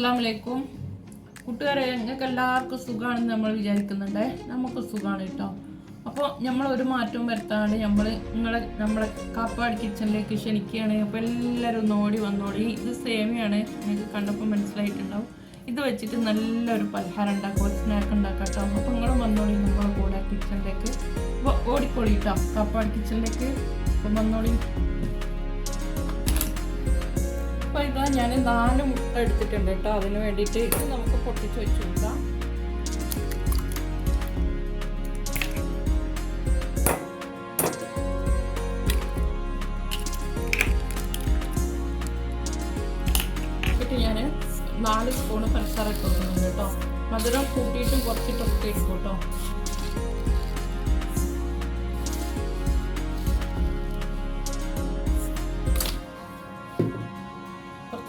അലൈക്കും കൂട്ടുകാരെ ഞങ്ങൾക്ക് എല്ലാവർക്കും സുഖമാണെന്ന് നമ്മൾ വിചാരിക്കുന്നുണ്ടേ. നമുക്ക് സുഖമാണ് കേട്ടോ. അപ്പോൾ നമ്മൾ ഒരു മാറ്റവും വരുത്താണ്ട് നമ്മൾ നിങ്ങളെ നമ്മളെ കാപ്പാട് കിച്ചണിലേക്ക് ക്ഷണിക്കുകയാണ്. അപ്പോൾ എല്ലാവരും ഒന്ന് ഓടി വന്നോടി ഇത് സേമിയാണ് നിങ്ങൾക്ക് കണ്ടപ്പോൾ മനസ്സിലായിട്ടുണ്ടാവും. ഇത് വെച്ചിട്ട് നല്ലൊരു പലഹാരം ഉണ്ടാക്കുക ഒരു സ്നാക്ക് ഉണ്ടാക്കാം കേട്ടോ. അപ്പോൾ നിങ്ങളും വന്നോളി നമ്മളെ കൂടെ കിച്ചണിലേക്ക് അപ്പോൾ ഓടിക്കോളി കേട്ടോ. കാപ്പാട് കിച്ചണിലേക്ക് അപ്പം വന്നോളി. അപ്പോൾ ഇതാ ഞാൻ നാല് മുട്ട എടുത്തിട്ടുണ്ട് കേട്ടോ. അതിന് വേണ്ടിയിട്ട് ഇത് നമുക്ക് പൊട്ടിച്ച് വെച്ച് കൊടുക്കാം. ഞാൻ നാല് സ്പൂണ് പഞ്ചസാര ഇട്ട് കൊടുക്കുന്നുണ്ട് കേട്ടോ. മധുരം കൂട്ടിയിട്ടും കുറച്ചിട്ടൊക്കെ ഇട്ടു കേട്ടോ.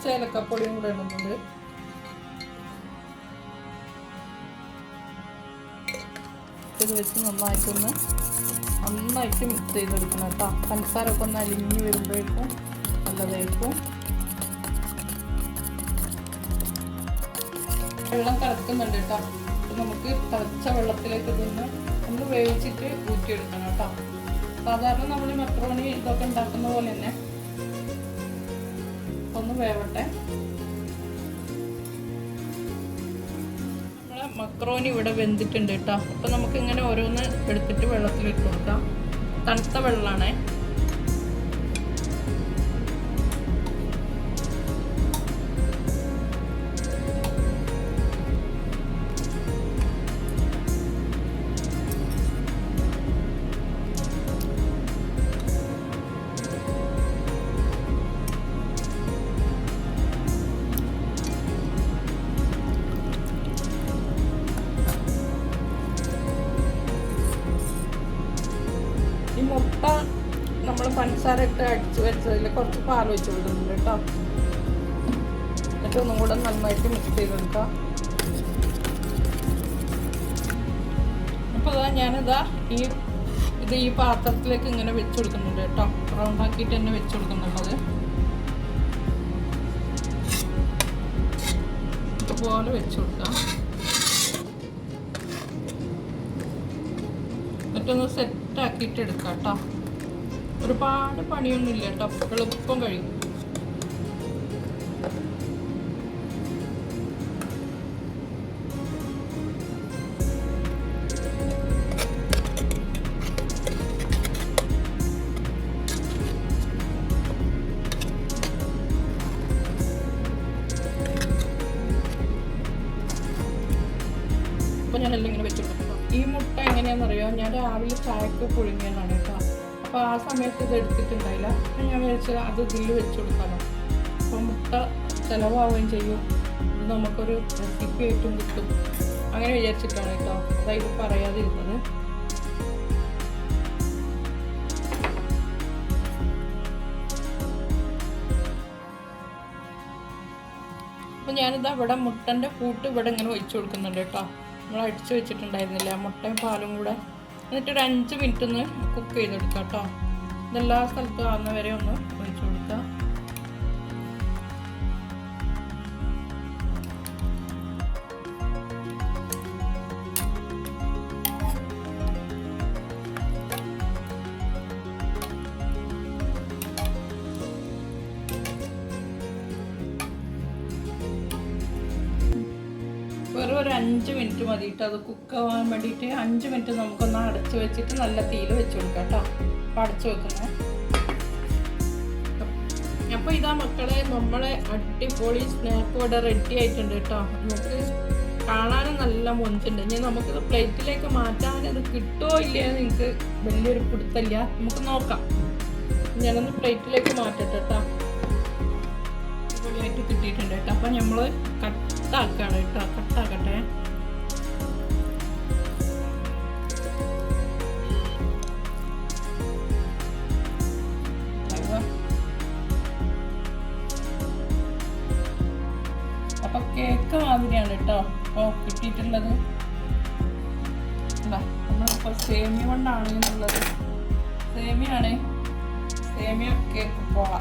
കുറച്ച് ഏലക്കപ്പൊടിയും കൂടെ ഇടുന്നുണ്ട്. ഇത് വെച്ച് നന്നായിട്ടൊന്ന് നന്നായിട്ട് മിക്സ് ചെയ്തെടുക്കണം കേട്ടോ. പഞ്ചസാരൊക്കെ ഒന്ന് അലിഞ്ഞ് വരുമ്പോഴേക്കും നല്ലതായിരിക്കും. വെള്ളം തിളക്കുന്നുണ്ട് കേട്ടോ. അപ്പം നമുക്ക് തിളച്ച വെള്ളത്തിലേക്ക് ഇതൊന്ന് ഒന്ന് വേവിച്ചിട്ട് ഊറ്റിയെടുക്കണം കേട്ടോ. സാധാരണ നമ്മൾ മെക്രോണി ഇതൊക്കെ ഉണ്ടാക്കുന്ന പോലെ തന്നെ ഒന്ന് വേവട്ടെ. നമ്മളെ മക്രോണി ഇവിടെ വെന്തിട്ടുണ്ട് കേട്ടോ. അപ്പം നമുക്ക് ഇങ്ങനെ ഓരോന്ന് എടുത്തിട്ട് വെള്ളത്തിലിട്ട് കൊടുക്കാം. തണുത്ത വെള്ളമാണേ മുട്ട നമ്മൾ പഞ്ചസാര ഇട്ട് അടിച്ച് വെച്ചതിൽ കുറച്ച് പാൽ വെച്ച് കൊടുക്കുന്നുണ്ട് കേട്ടോ. എന്നിട്ട് ഒന്നും കൂടെ നന്നായിട്ട് മിക്സ് ചെയ്തെടുക്കാം. അപ്പോൾ ഇതാ ഞാനിതാ ഈ ഇത് ഈ പാത്രത്തിലേക്ക് ഇങ്ങനെ വെച്ച് കൊടുക്കുന്നുണ്ട് കേട്ടോ. റൗണ്ട് ആക്കിയിട്ട് തന്നെ വെച്ച് കൊടുക്കുന്നുള്ളത് ഇതുപോലെ വെച്ച് കൊടുക്കാം എന്നിട്ടൊന്ന് സെറ്റ് ആക്കിയിട്ട് എടുക്കാം കേട്ടോ ഒരുപാട് പണിയൊന്നുമില്ല കേട്ടോ എളുപ്പം കഴിയും. അപ്പോൾ ഞാനെല്ലാം ഇങ്ങനെ വെച്ചിട്ടുണ്ട് ഈ മുട്ട എങ്ങനെയാണെന്നറിയോ? ഞാൻ രാവിലെ ചായക്ക് പുഴുങ്ങിയതാണ് കേട്ടോ. അപ്പോൾ ആ സമയത്ത് ഇത് എടുത്തിട്ടുണ്ടായില്ല. അപ്പം ഞാൻ വിചാരിച്ചത് അത് ഇതിൽ വെച്ച് കൊടുക്കാമോ അപ്പോൾ മുട്ട ചിലവാവുകയും ചെയ്യും. ഇത് നമുക്കൊരു റെസിപ്പി ആയിട്ടും കിട്ടും. അങ്ങനെ വിചാരിച്ചിട്ടാണ് കേട്ടോ. അതായത് പറയാതിരുന്നത്. അപ്പോൾ ഞാനിത് അവിടെ മുട്ടന്റെ കൂട്ട് ഇവിടെ ഇങ്ങനെ ഒഴിച്ചു കൊടുക്കുന്നുണ്ട് കേട്ടോ. നമ്മൾ അടിച്ചു വെച്ചിട്ടുണ്ടായിരുന്നില്ല. മുട്ടയും പാലും കൂടെ. എന്നിട്ട് ഒരു അഞ്ച് മിനിറ്റ് ഒന്ന് കുക്ക് ചെയ്തെടുക്കാം കേട്ടോ. ഇതെല്ലാ സ്ഥലത്തും ആവുന്നവരെ ഒന്ന് ഒരു അഞ്ച് മിനിറ്റ് മതി കേട്ടോ. അത് കുക്ക് ആവാൻ വേണ്ടിയിട്ട് അഞ്ച് മിനിറ്റ് നമുക്കൊന്ന് അടച്ചു വെച്ചിട്ട് നല്ല തീയിൽ വെച്ച് കൊടുക്കാം കേട്ടോ. അപ്പം അടച്ച് വെക്കുന്നത് അപ്പോൾ ഇതാ മക്കളെ നമ്മളെ അടിപൊളി സ്നാക്ക് ഇവിടെ റെഡി ആയിട്ടുണ്ട് കേട്ടോ. നമുക്ക് കാണാനും നല്ല മൊഞ്ചുണ്ട്. ഇനി നമുക്കിത് പ്ലേറ്റിലേക്ക് മാറ്റാൻ അത് കിട്ടുമോ ഇല്ലയോ എന്ന് നിങ്ങൾക്ക് വലിയൊരു പിടുത്തല്ല നമുക്ക് നോക്കാം. ഞാനൊന്ന് പ്ലേറ്റിലേക്ക് മാറ്റട്ടെ കേട്ടോ. അടിപൊളിയായിട്ട് കിട്ടിയിട്ടുണ്ട് കേട്ടോ. അപ്പം നമ്മൾ കട്ടാക്കാണ് കേട്ടോ കട്ടാക്കട്ടെ. അപ്പൊ കേക്ക് മാതിരിയാണ് കേട്ടോ. അപ്പൊ കിട്ടിയിട്ടുള്ളത്. നമ്മളിപ്പോൾ സേമിയ കൊണ്ടാണ് സേമിയാണ്. സേമിയ കേക്ക് പോള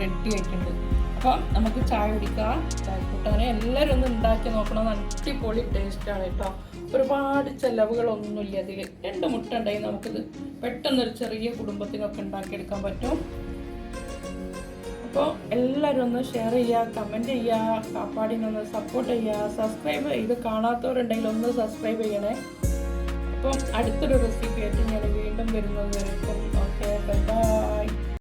റെഡി ആയിട്ടുണ്ട്. അപ്പം നമുക്ക് ചായ കുടിക്കാം. ചായ കൂട്ടാനെ എല്ലാവരും ഒന്ന് ഉണ്ടാക്കി നോക്കണം. അടിപൊളി ടേസ്റ്റാണ് കേട്ടോ. ഒരുപാട് ചെലവുകളൊന്നുമില്ല അതിൽ രണ്ട് മുട്ട ഉണ്ടായി. നമുക്കിത് പെട്ടെന്നൊരു ചെറിയ കുടുംബത്തിനൊക്കെ ഉണ്ടാക്കിയെടുക്കാൻ പറ്റും. അപ്പോൾ എല്ലാവരും ഒന്ന് ഷെയർ ചെയ്യുക കമന്റ് ചെയ്യുക കാപ്പാടിനൊന്ന് സപ്പോർട്ട് ചെയ്യുക സബ്സ്ക്രൈബ് ചെയ്ത് കാണാത്തവരുണ്ടെങ്കിൽ ഒന്ന് സബ്സ്ക്രൈബ് ചെയ്യണേ. അപ്പം അടുത്തൊരു റെസിപ്പി ആയിട്ട് ഞാൻ വീണ്ടും വരുന്നത് ഓക്കെ ബൈ